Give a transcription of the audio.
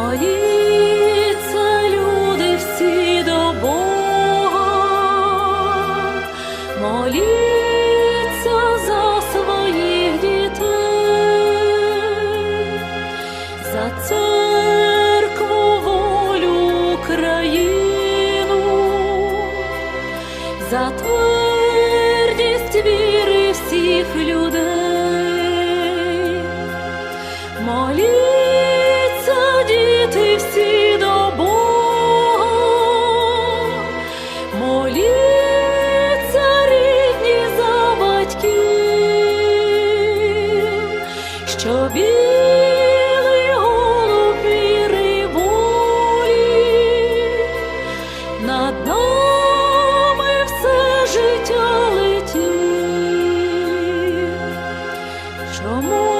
Моліться, люди всі до Бога, моліться за своїх дітей, за церкву волю країну, за твердість віри всіх людей. Моліться Моліться, рідні за батьків, що білий голуб віри над нами все життя летів. Чому